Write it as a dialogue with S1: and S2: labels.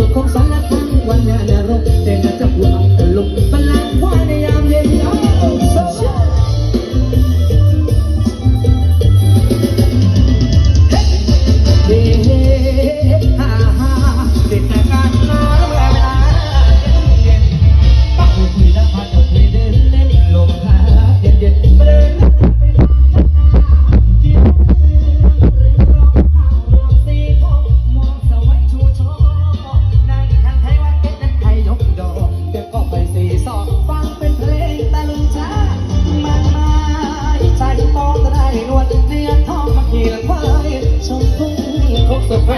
S1: สดของสารพันวันยานรกแต่น่จะพูดเอา ฟังเป็นเพลงตะลุงช้ามากมายชโตก็ได้นวดเนื้อทองมากี่ยงชมพู่พบสุไฟ